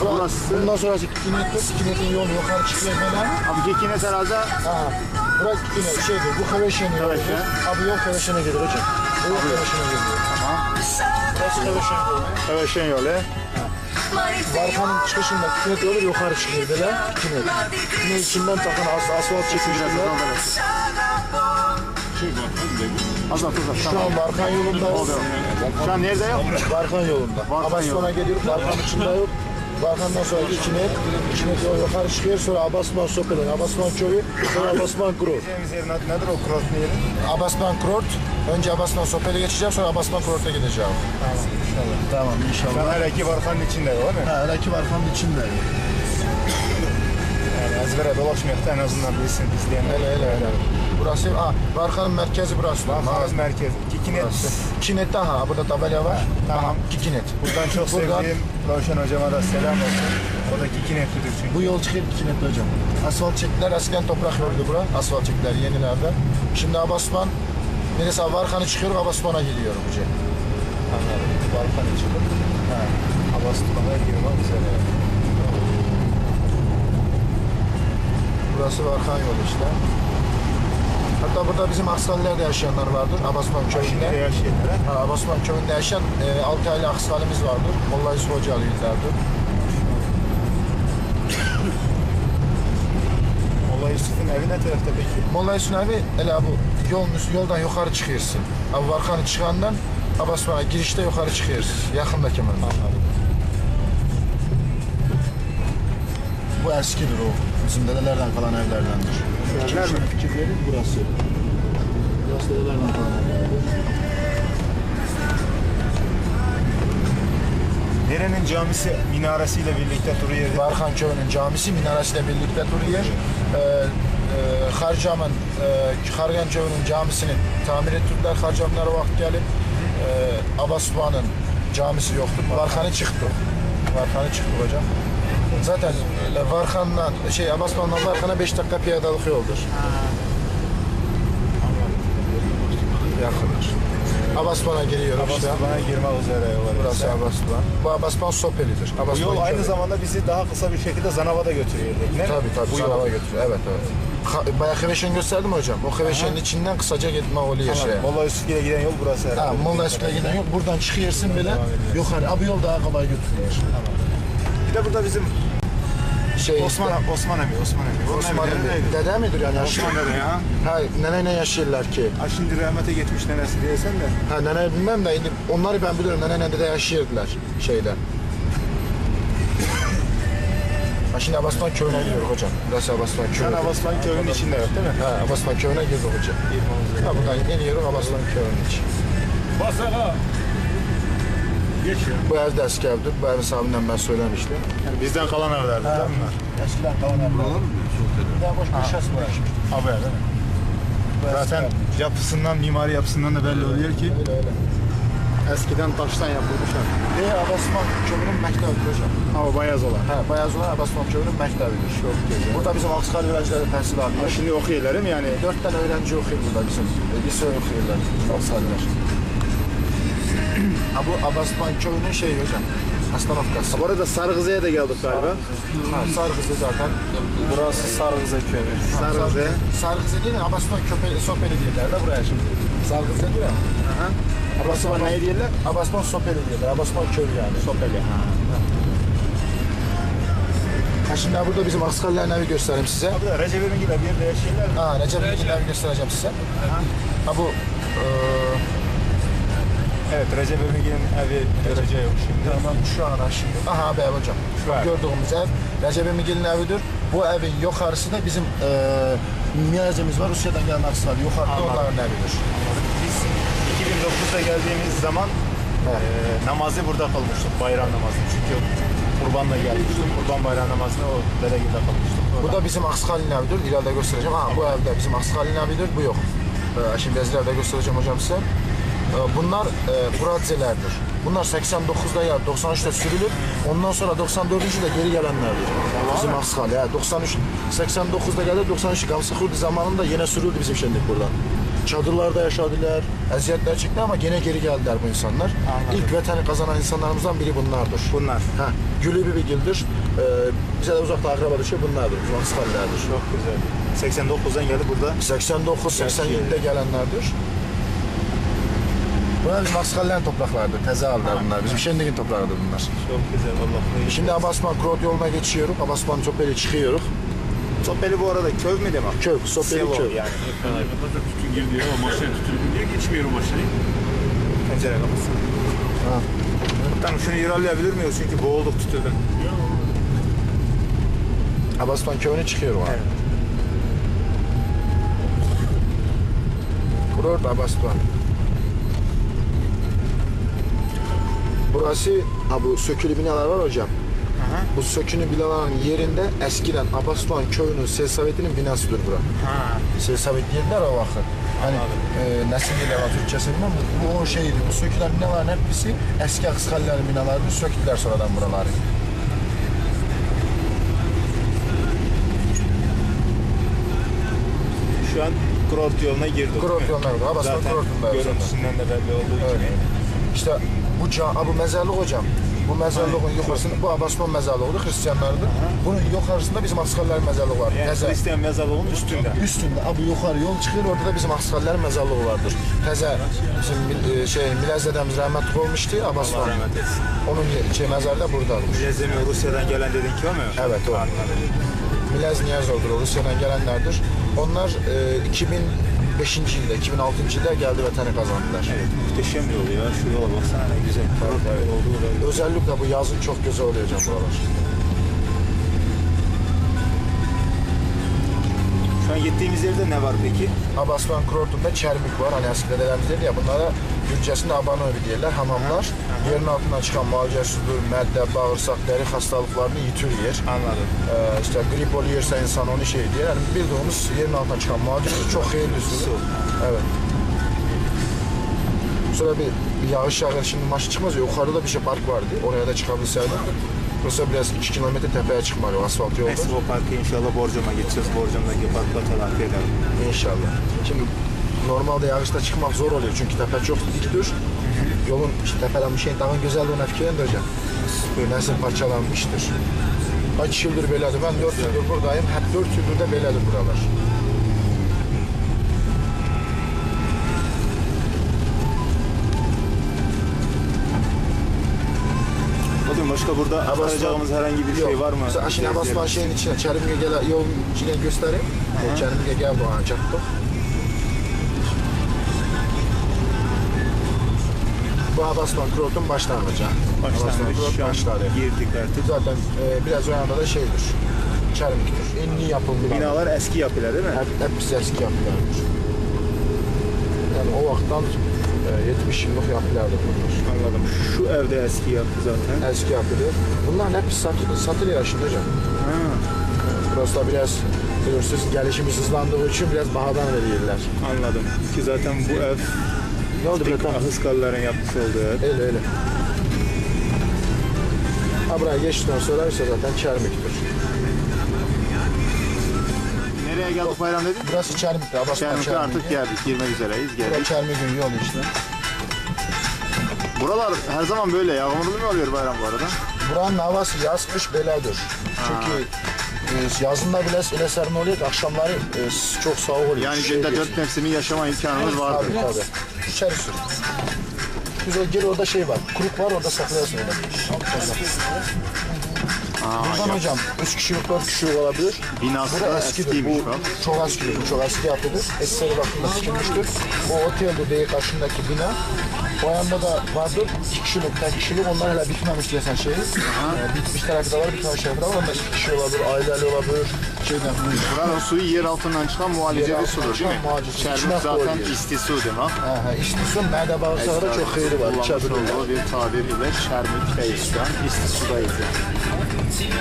Burası. Bundan sonrası Kikinet'te Kikinet'in yolu yukarı çıkıyor böyle. Abi Gekinet herhalde Ha. Burası Kikinet şeydir. Bu Kaveşen yolu. Kaveşen. Abi yol Kaveşen'e gelir hocam. Bu yol Kaveşen'e geliyor. Tamam. Burası Kaveşen yolu. Kaveşen yolu. Barkanın çıkışında Kikinet yolu yukarı çıkıyor böyle. Kikinet. Kikinet içinden takın as asfalt çekmişler. Azat azat. Şu Tamam. an Barkan yolunda. Şu an nerede yok? Barkan yolunda. Barkan Abbasman'a yolu. geliyoruz. Barkan içinde yok. Barkan'dan sonra İçinet. İçinet yol yukarı çıkıyor. Sonra Abbasman Sope'den. Abbasman Köyü. Sonra Abbasman Grot. Gideceğimiz yer ne- nedir o cross yeri? Abbasman Krort. Önce Abbasman Sope'yle geçeceğim. Sonra Abbasman Krort'a gideceğim. Tamam Şu inşallah. an her iki barkanın içinde değil mi? Ha, Raki Barkan'ın içinde. Yani ezbere dolaşmıyor da en azından bilsin izleyenler. Hele hele hele. Burası, ha, Barkan'ın merkezi burası. Barkanın merkezi. Kikinet. Burası. Kikinet'te ha, burada tabela var. Tamam. Kikinet. Buradan çok Buradan- sevdiğim Ravşan hocama da selam olsun. O da Kikinetlidir çünkü. Bu yol çıkıyor Kikinet'te hocam. Asfalt çektiler. Eskiden toprak yoldu bura. Asfalt çektiler yenilerde. Şimdi Abbasman, neresi Barkan'ı çıkıyor, Abbasman'a gidiyor şey. Anladım. Barkanı çıkıp. Ha. Abastılamaya girmek üzere. Burası Barkan yolu işte. Hatta burada bizim Aksaliler'de yaşayanlar vardır. Abbasman Şimdi köyünde. yaşayanlar. Ha, Abbasman köyünde yaşayan e, 6 aylık Aksalimiz vardır. Molla Yusuf Hocalı yıllardır. Olay Yusuf'un evi ne tarafta peki? Molla Yusuf'un evi hele bu yolun üstü, yoldan yukarı çıkıyorsun. Abi Barkan'ı çıkandan Abbasman'a girişte yukarı çıkıyorsun. Yakındaki hemen. Anladım. Bu eskidir o. Bizim dedelerden kalan evlerdendir. Evler mi? Fikir verin burası. Burası kalan evlerdir. Derenin camisi minaresiyle birlikte duruyor. Barkan köyünün camisi minaresiyle birlikte duruyor. Ee, e, Harcam'ın, e, Hargan köyünün camisini tamir ettirdiler. Harcamlara vakit gelip e, Abbasba'nın camisi yoktu. Varkan'ı çıktı. Varkan'ı çıktı hocam. Zaten e, Varkan'dan, şey Abbasba'dan Varkan'a 5 dakika piyadalık yoldur. Yakındır. Abbasba'na giriyor işte. Abastılamaya girmek üzere yol Burası. Abbasba. Bu Abbasban Sopeli'dir. Bu yol aynı köyü. zamanda bizi daha kısa bir şekilde Zanava'da götürüyor. değil mi? Tabii tabii Bu Zanava yol. götürüyor. Evet evet. Ha, bayağı Heveşen gösterdim hocam? O Heveşen'in içinden kısaca gitme oluyor şeye. Tamam. Molla Yusuf'e giden yol burası herhalde. Ha, Molla Eski'ye giden yol. Buradan çıkıyorsun böyle ediyorsun. yukarı. Abi yol daha kolay götürüyor. Bir de burada bizim Şey Osman işte, Osman Evi, Osman. Onun Osman neydi? Dede midir yani? Osman Dede ya. Ha, neneyle yaşıyorlar ki. Ha şimdi rahmete geçmiş nenesi diyesen de. Ha nene bilmem de indi. Onları ben biliyorum. Nene dede yaşıyordular şeyde. Ha şimdi Abbasman köyüne gidiyor hocam. Burası Abbasman köyü. Sen Abaslan köyünün içinde yok değil mi? Ha Abbasman köyüne girdi hocam. Ha buradan iniyoruz Abbasman köyünün içi. Basaka. Geçiyor. Bu ev de eski evdir. Bu evin sahibinden ben söylemiştim. Yani bizden kalan evlerdi değil mi? Eskiden kalan evler. Bir daha boş bir şahs var. Abi değil mi? Zaten yapısından, mimari yapısından da belli oluyor ki Öyle öyle. eskiden taştan yapılmış ev. Ve Abbasman köyünün mektebidir hocam. Ama bayaz olan. Ha, Bayaz olan Abbasman köyünün mektebidir. Çok güzel. Burada bizim Akskar öğrencileri tahsil Ha, alıyor. şimdi okuyorlar değil yani? Dört tane öğrenci okuyor burada bizim. Lise okuyorlar. Aksarlar. Ha bu Abbasman köyünün şeyi hocam. Aslanafkası. Bu arada Sarıkızı'ya da geldik galiba. Ha, Sargızı zaten. Burası Sarıkızı köyü. Sarıkızı. Sargızı değil mi? Abbasman köpeği, sopeli diyorlar da buraya şimdi. Sargızı değil mi? Burası var ne diyorlar? Abbasman Sopeli diyorlar. Abbasman köyü yani. Sopeli. Ha şimdi burada bizim Aksarların evi göstereyim size. Bu da Recep İvedik gibi bir yerde yaşıyorlar. mı? Ha Recep İvedik'in evi göstereceğim size. Ha bu eee Evet Recep İvedik'in evi göreceği yok şimdi. tamam şu an şimdi. Aha ev hocam. Şu Var. gördüğümüz ev Recep İvedik'in evidir. Bu evin yukarısı da bizim eee miyazemiz var. Rusya'dan gelen Aksar. Yukarıda Anladım. onların evidir. Biz 2009'da geldiğimiz zaman Evet. eee, namazı burada kılmıştık. Bayram namazı. Çünkü kurbanla gelmiştik. Kurban bayram namazını o delegede kılmıştık. Bu da bizim Akskal'in evidir. İleride göstereceğim. Ha bu evde bizim Akskal'in evidir. Bu yok. Ee, şimdi Ezra evde göstereceğim hocam size. Ee, bunlar e, Buradzelerdir. Bunlar 89'da ya 93'te sürülür. Ondan sonra 94'üncü de geri gelenlerdir. Bizim Akskal ya 93 89'da geldi 93 Gamsı Kurdi zamanında yine sürüldü bizim şenlik buradan. çadırlarda yaşadılar, eziyetler çekti ama gene geri geldiler bu insanlar. Anladım. İlk vatani kazanan insanlarımızdan biri bunlardır. Bunlar. Ha, Gülü Bibigil'dir. Ee, bize de uzakta akraba dışı bunlardır. Makskallerdir. Çok güzel. 89'dan gelip burada 89-87'de gelenlerdir. Bunlar bizim Makskallerin topraklarıdır. Teze aldılar bunlar. Bizim Şenlik'in toprağıdır bunlar. çok güzel vallahi. Şimdi Abasman Krot yoluna geçiyoruz. Abasman Çopeli çıkıyoruz. Topeli bu arada köv mü demek? Köy, Sopeli Sevo köy. yani. Kapıda tütün girdi ya. Maşaya tütün niye geçmiyor maşayı? Pencere kapısı. Ha. Tamam şunu ilerleyebilir miyiz? Çünkü boğulduk tütünden. Abasman köyüne çıkıyorum abi. Evet. Kurort Abasman. Burası ha bu sökülü binalar var hocam. Aha. Bu sökülü binaların yerinde eskiden Abasman köyünün Selsavet'inin binasıdır bura. Ha. Selsavet dediler o vakit. Hani e, nasıl diyorlar Türkçesi bilmem. Bu, bu o şeydi. Bu sökülen binaların hepsi eski Akskallerin binalarını söktüler sonradan buraları. Şu an Kurort yoluna girdik. Kurort yoluna girdik. Abasman Zaten Kurort'undayız görüntüsünden de belli olduğu Evet. gibi. İşte bu, ca- bu mezarlık hocam. Bu mezarlığın yukarısında bu Abasman mezarlığıdır Hristiyanlardır. Bunun yukarısında bizim Askallerin mezarlığı var. Yani Mezar. Hristiyan mezarlığının üstünde. Üstünde abi yukarı yol çıkıyor orada da bizim Askallerin mezarlığı vardır. Teze bizim e, şey Milez dedemiz rahmetli olmuştu etsin. Onun şey, mezarı da buradaymış. Lezemi Rusya'dan gelen dedin ki o mu? Evet, o. Milez Niyazov'dur, o Rusya'dan gelenlerdir. Onlar e, 2005. yılda, 2006. yılda geldi vatani kazandılar. Evet, muhteşem yol ya. Şu yola baksana ne güzel. Evet. belli. Özellikle bu yazın çok güzel oluyor hocam buralar. An gittiğimiz yerde ne var peki? Abasman Kurortu'nda çermik var. Hani eski dedelerimiz dedi ya bunlara Gürcesinde abanovi diyorlar. Hamamlar. Yerin altından çıkan macasudur, medde, bağırsak, deri hastalıklarını yitiriyor. Anladım. Ee, işte grip oluyorsa insan onu şey diyor. Yani bildiğimiz yerin altından çıkan macasudur çok hayırlı su. Su. Evet. Sonra bir, yağış yağar şimdi maç çıkmaz ya yukarıda bir şey park vardı. Oraya da çıkabilseydik. Burası biraz 2 kilometre tepeye çıkmalı o asfalt yolda. Neyse o parka inşallah Borcam'a gideceğiz. Borcam'daki parkla telafi edelim. İnşallah. Şimdi normalde yağışta çıkmak zor oluyor çünkü tepe çok diktir. Yolun işte tepeden bir şeyin daha güzelliğine fikirlendi hocam. Nasıl parçalanmıştır. Kaç yıldır böyledir. Ben 4 yıldır buradayım. Hep 4 yıldır da böyledir buralar. Başka burada aktaracağımız herhangi bir şey var mı? Mesela Şimdi Gezdiğimiz- Abasman şeyin içine, Çerimge gel, yolun içine göstereyim. Gel bu an çattı. Bu Abasman Kurot'un başlangıcı. Başlangıç şu an başladı. girdik artık. Zaten e, biraz o yanda da şeydir. Çerimiktir. Enli yapıldı. Binalar eski yapılar değil mi? hep, hepsi eski yapılardır. Yani o vakittan e, 70 yıllık yapılardır bunlar. Anladım. Şu evde eski yapı zaten. Eski yapıdır. Bunların hepsi satılıyor, satılıyor şimdi hocam. Ha, Burası da biraz biliyorsunuz gelişimiz hızlandığı için biraz bahadan veriyorlar. anladım. Ki zaten bu ev Ne oldu Betan? Ahıskalıların yapmış olduğu ev. Öyle öyle. Ha buraya geçtikten sonra ise zaten çermiktir. Nereye geldik bayram dedin? Burası çermiktir. Abasman Şenlik'e çermiği. artık geldik. Girmek üzereyiz. Burası Geldik. çermiğin yolu işte. Buralar her zaman böyle yağmurlu mu oluyor bayram bu arada? Buranın havası yaz kış beladır. Çünkü e, yazında bile öyle serin oluyor ki akşamları e, çok soğuk oluyor. Yani Şey dört mevsimi yaşama imkanımız vardır. Tabii tabii. İçeri sür. Biz o geri orada şey var. Kuruk var orada saklıyorsun orada. Buradan hocam 3 kişilik 4 kişilik olabilir. Binası Bu da eskidir. Bu bak. çok eskidir. Bu çok eski yapıdır. Eseri bakımda sıkılmıştır. O otelde değil karşındaki bina. O yanda da vardır. 2 kişilik, tek kişilik. Onlar hala bitmemiş desen şeyi. Ee, bitmiş tarafı da var, bitmemiş tarafı da var. Onda 2 kişi olabilir, aileli olabilir. Şeyden, Buranın suyu yer altından çıkan altından sudur değil mi? Çermik zaten koyuyor. isti su demek. Ha, ha, istiyorsun, mede bağırsağı da çok hayırı var. Kullanmış olduğu bir tabir ile çermikteyiz şu an. Sudayız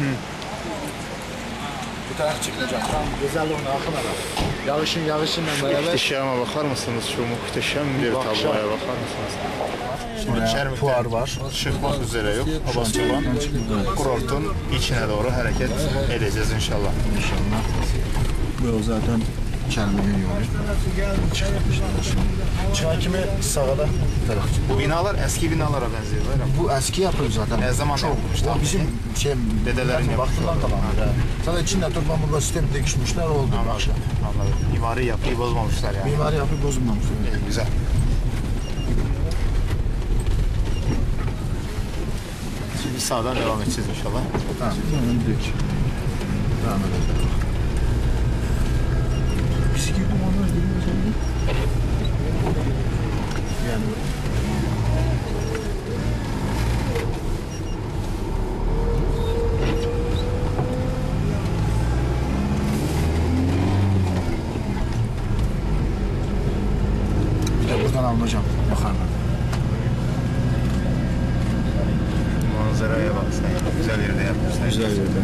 yani. fotoğraf çekeceğim. Tam güzelliğine akın ara. Yağışın yağışınla beraber Muhteşeme bakar mısınız? Şu muhteşem bir tabloya bakar mısınız? Şimdi fuar var. Çıkmak üzere yok. Abastıvan kurortun içine doğru hareket edeceğiz inşallah. inşallah. Bu zaten Çelmi'nin yolu. Çıkan kimi sağda. Bu binalar eski binalara benziyor? Bu eski yapılır zaten. Ne zaman Çok. yapılmışlar? O bizim şey, Dedelerin yapmış vaktinden olduğu. kalan. bir de. Zaten içinde turban burada sistem dikişmişler oldu. Akşam. Anladım. Mimari yapıyı bozmamışlar yani. Mimari yapı bozulmamış. İyi, güzel. Şimdi sağdan devam edeceğiz inşallah. Tamam. Devam edelim. Biz girdik onlar girmez Yani Bir de buradan alınacağım yukarıdan. Manzaraya bak sen. Güzel yerde yapmışlar. Güzel yerde.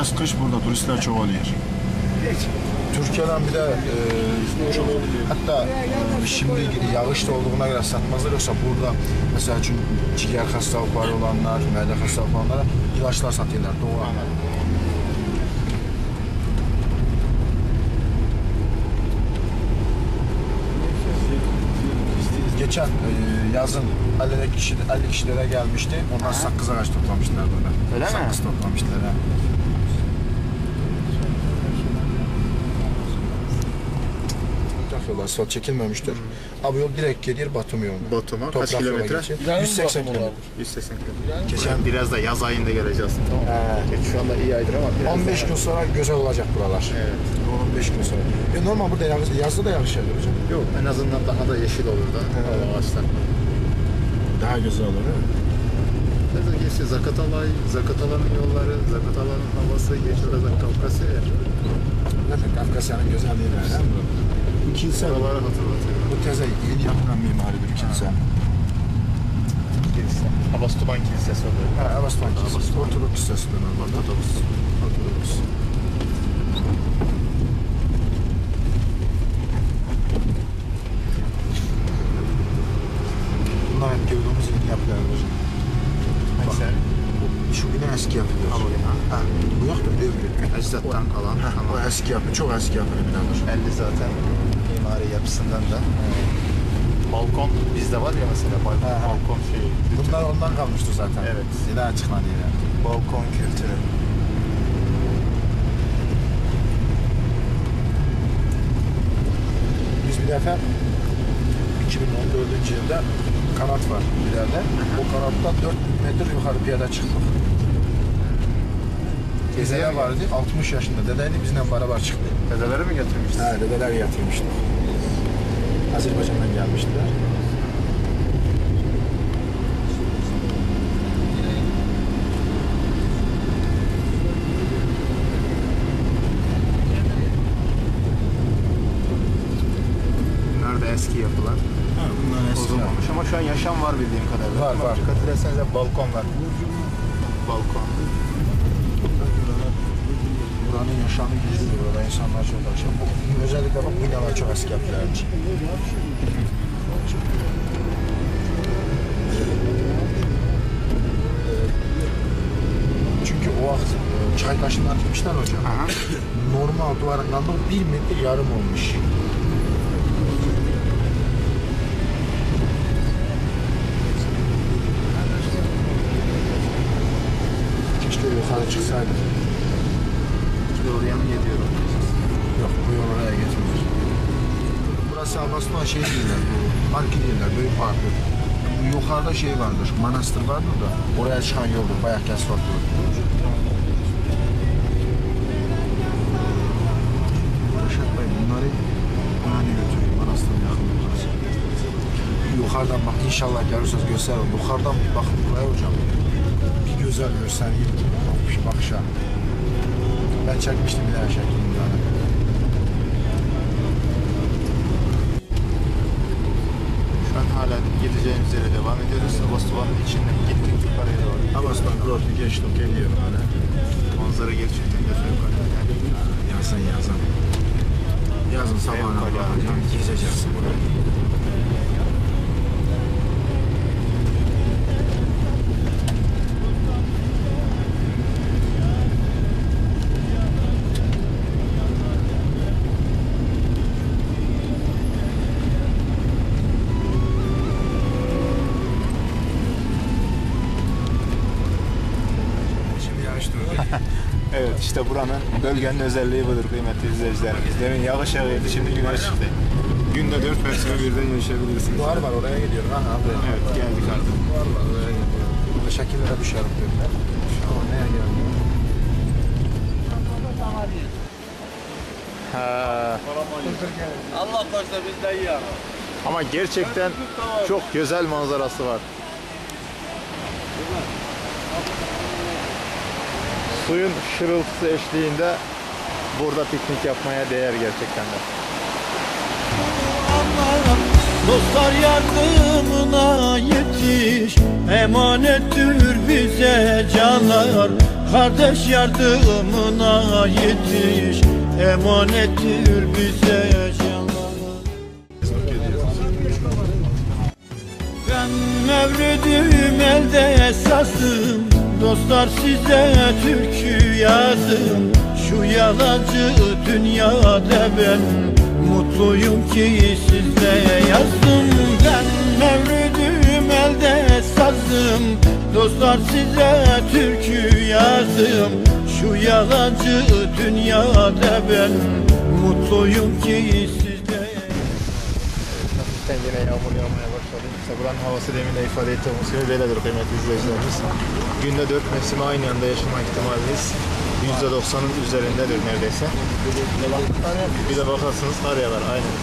Yaz kış burada turistler çok oluyor. Türkiye'den bir de e, çok hatta e, şimdi yağış da olduğuna göre satmazlar yoksa burada mesela çünkü ciğer hastalıkları olanlar, mide hastalıkları olanlara ilaçlar satıyorlar doğal. Geçen e, yazın 50 kişi 50 kişilere gelmişti. Onlar sakız ağaç toplamışlar böyle. Öyle mi? sakız toplamışlar. ha. Yolu asfalt çekilmemiştir. Abi yol direkt gidiyor Batum yoluna. Batum'a kaç kilometre? geçiyor. 180 kilometre. 180 kilometre. Geçen biraz da yaz ayında geleceğiz. Tamam. He. Geç şu anda iyi aydır ama biraz 15 daha- gün sonra güzel olacak buralar. Evet. 15 gün sonra. E normal burada yağış, yazda da yağış yağıyor hocam. Yok en azından daha da yeşil olur da o ağaçlar. Daha güzel olur değil mi? Mesela geçti Zakatalay, Zakatalanın yolları, Zakatalanın havası, orada Kafkasya. Zaten Kafkasya'nın güzelliği var. Bu kilise, Oraları hatırlatıyor. bu teze yeni yapılan mimari bir kilise. Kilise. Abastuban Kilisesi oluyor. Ha, Avastan Kilisesi. Ortodoks Kilisesi burada. Ortodoks. Ortodoks. Bunlar hep gördüğümüz yeni yapılar hocam. Neyse. Şu eski yapılar. Ha, bu bina. Ha, bu öbürü. Ecdattan kalan. Ha, Tamam. o eski yapı, çok eski yapı binalar. 50 zaten mimari yapısından da. Balkon bizde var ya mesela balkon, Ha, ha. balkon şeyi. Bunlar ondan kalmıştı zaten. Evet. Yine açıklandı yine. Balkon kültürü. Biz bir defa 2014 yılda kanat var ileride. O kanattan 4 metre yukarı piyada çıktık. Dedeye vardı, 60 yaşında dedeydi, bizimle beraber çıktı. Dedeleri mi getirmiştiniz? Ha, dedeler yatırmıştı. Azerbaycan'dan gelmiştiler. Çay taşından atmışlar hocam. Aha. Normal duvarın kaldığı bir metre yarım olmuş. Keşke yukarı çıksaydık. Doğruya mı gidiyorum? Yok bu yol oraya geçmiyor. Burası Abbasman şey değiller, bu park değiller, büyük parkı. Yukarıda şey vardır, manastır vardır da oraya çıkan yoldur, bayağı asfaltlı. İnşallah görürseniz gösterin. Yukarıdan bir bakın buraya hocam. Bir güzel görsen ilk bakışa. Ben çekmiştim bir daha şeklinde. Yani. Şu an hala gideceğimiz yere devam ediyoruz. Abastubanın içinden gittik yukarıya doğru. Abbasman Roti geçtik geliyor böyle. Manzara gerçekten de fevkalade. Yani Yazın yazın. Yazın sabahına kalkacaksın, gezeceksin bunu. İşte buranın bölgenin özelliği budur kıymetli izleyicilerimiz. Demin yağış yağıyordu şimdi güneş çıktı. Günde dört mevsimi birden yaşayabilirsiniz. Var var oraya gidiyorum. Ha abi. Evet geldik artık. Var var oraya gidiyorum. Burada şekillere düşerim dediler. Ama neye geldi? Ha. Allah korusun bizden iyi ama. Ama gerçekten çok güzel manzarası var. Suyun şırıltısı eşliğinde burada piknik yapmaya değer gerçekten de. Dostlar yardımına yetiş Emanettir bize canlar Kardeş yardımına yetiş Emanettir bize canlar Ben mevlüdüm elde esasım Dostlar size türkü yazdım Şu yalancı dünyada ben Mutluyum ki sizle yazdım Ben mevlüdüm elde esasım Dostlar size türkü yazdım Şu yalancı dünyada ben Mutluyum ki sizle Hafiften yine yağmur yağmaya başladı. İşte buranın havası demin de ifade ettiğimiz gibi böyledir kıymetli izleyicilerimiz. Günde dört mevsimi aynı anda yaşama ihtimaliniz %90'ın üzerindedir neredeyse. Bir de bakarsınız kar yağar aynen.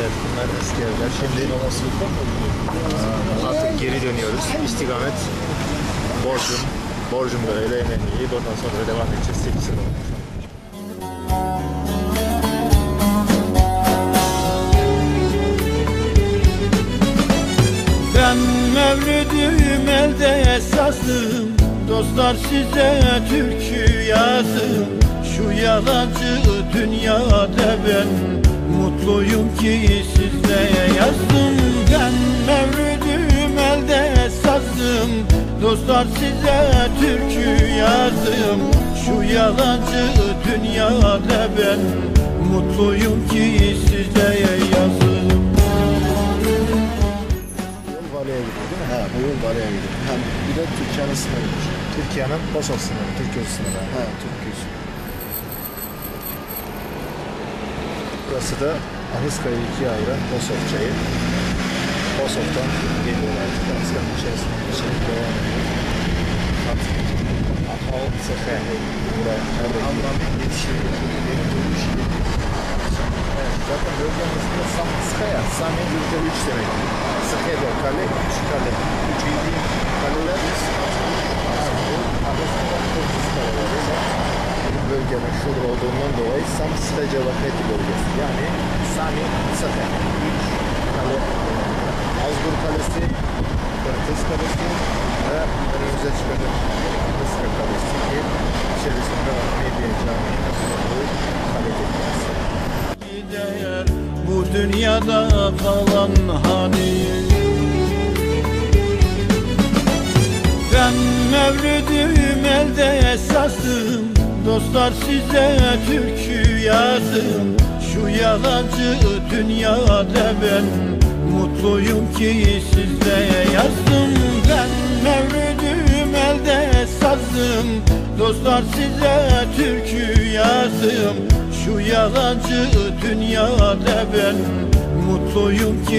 Evet bunlar eski evler. Şimdi artık geri dönüyoruz. İstikamet Borcum, Borcum böyle Emenli'yi. Buradan sonra devam edeceğiz. 8 Ben mevlüdüm elde esasım. Dostlar size türkü yazdım Şu yalancı dünyada ben Mutluyum ki sizle yazdım Ben mevlüdüm elde esasım. Dostlar size türkü yazdım Şu yalancı dünyada ben Mutluyum ki sizle yazdım Bali'ye gidiyor değil mi? Ha bu yol Bali'ye gidiyor. Hem bir de Türkiye'nin sınırıdır. Türkiye'nin Kosov sınırı, Türkiye sınırı. Ha Türkiye Burası da Aniska'yı ikiye ayıran Kosov çayı. Kosov'dan geliyor artık. Aniska'nın içerisinde bir şey devam ediyor. Ahal Sefer. Burada neredeki? Allah'ın zaten bölgemizde Samskaya, Sami ülke 3 demek. Skaya kale, 3 kale. 3 bildiğin kaleler arasında kırmızı kaleler. Bu bölge meşhur olduğundan dolayı Samskaya Vakfeti bölgesi. Yani Sami Sakaya. 3 kale. Azgur Kalesi, Kırtız Kalesi ve önümüze çıkacak Kırtızka Kalesi ki içerisinde Ahmediye Camii'nin bulunduğu dünyada kalan hani Ben mevlüdüm elde esasım. Dostlar size türkü yazdım Şu yalancı dünyada ben Mutluyum ki sizle yazdım. Ben mevlüdüm elde esasım. Dostlar size türkü yazdım Şu yalancı dünyada ben Mutluyum ki